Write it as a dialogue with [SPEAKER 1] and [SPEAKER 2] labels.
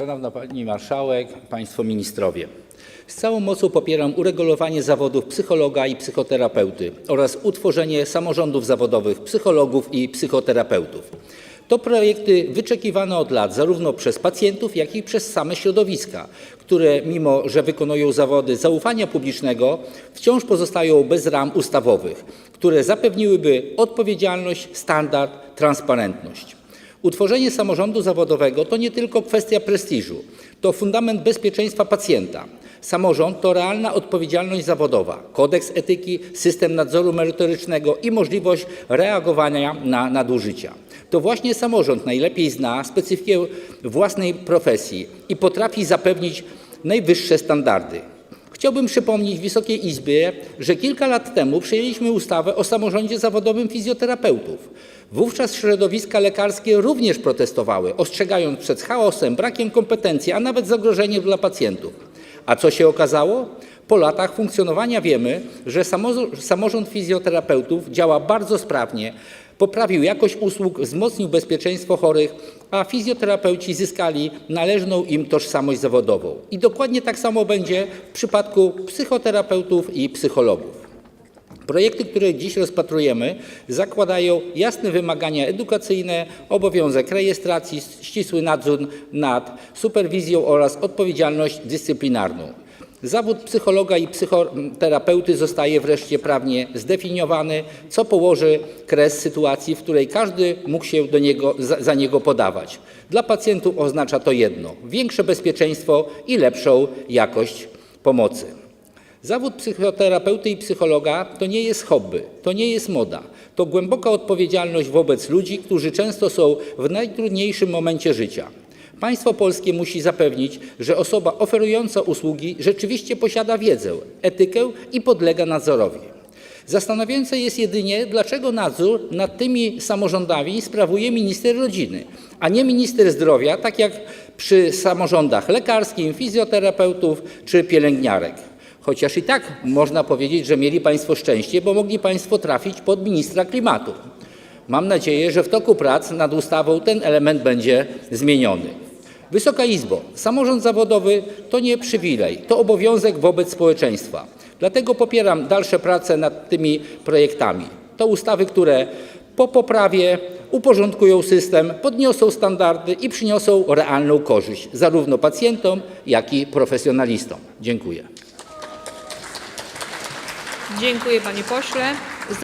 [SPEAKER 1] Szanowna Pani Marszałek, Państwo Ministrowie. Z całą mocą popieram uregulowanie zawodów psychologa i psychoterapeuty oraz utworzenie samorządów zawodowych psychologów i psychoterapeutów. To projekty wyczekiwane od lat zarówno przez pacjentów, jak i przez same środowiska, które mimo, że wykonują zawody zaufania publicznego, wciąż pozostają bez ram ustawowych, które zapewniłyby odpowiedzialność, standard, transparentność. Utworzenie samorządu zawodowego to nie tylko kwestia prestiżu, to fundament bezpieczeństwa pacjenta. Samorząd to realna odpowiedzialność zawodowa, kodeks etyki, system nadzoru merytorycznego i możliwość reagowania na nadużycia. To właśnie samorząd najlepiej zna specyfikę własnej profesji i potrafi zapewnić najwyższe standardy. Chciałbym przypomnieć Wysokiej Izbie, że kilka lat temu przyjęliśmy ustawę o samorządzie zawodowym fizjoterapeutów. Wówczas środowiska lekarskie również protestowały, ostrzegając przed chaosem, brakiem kompetencji, a nawet zagrożeniem dla pacjentów. A co się okazało? Po latach funkcjonowania wiemy, że samo- samorząd fizjoterapeutów działa bardzo sprawnie, poprawił jakość usług, wzmocnił bezpieczeństwo chorych, a fizjoterapeuci zyskali należną im tożsamość zawodową. I dokładnie tak samo będzie w przypadku psychoterapeutów i psychologów. Projekty, które dziś rozpatrujemy, zakładają jasne wymagania edukacyjne, obowiązek rejestracji, ścisły nadzór nad superwizją oraz odpowiedzialność dyscyplinarną. Zawód psychologa i psychoterapeuty zostaje wreszcie prawnie zdefiniowany, co położy kres sytuacji, w której każdy mógł się do niego, za, za niego podawać. Dla pacjentów oznacza to jedno: większe bezpieczeństwo i lepszą jakość pomocy. Zawód psychoterapeuty i psychologa to nie jest hobby, to nie jest moda. To głęboka odpowiedzialność wobec ludzi, którzy często są w najtrudniejszym momencie życia. Państwo polskie musi zapewnić, że osoba oferująca usługi rzeczywiście posiada wiedzę, etykę i podlega nadzorowi. Zastanawiające jest jedynie, dlaczego nadzór nad tymi samorządami sprawuje minister rodziny, a nie minister zdrowia, tak jak przy samorządach lekarskim, fizjoterapeutów czy pielęgniarek. Chociaż i tak można powiedzieć, że mieli Państwo szczęście, bo mogli Państwo trafić pod ministra klimatu. Mam nadzieję, że w toku prac nad ustawą ten element będzie zmieniony. Wysoka Izbo, samorząd zawodowy to nie przywilej, to obowiązek wobec społeczeństwa. Dlatego popieram dalsze prace nad tymi projektami. To ustawy, które po poprawie uporządkują system, podniosą standardy i przyniosą realną korzyść zarówno pacjentom, jak i profesjonalistom. Dziękuję.
[SPEAKER 2] Dziękuję panie pośle.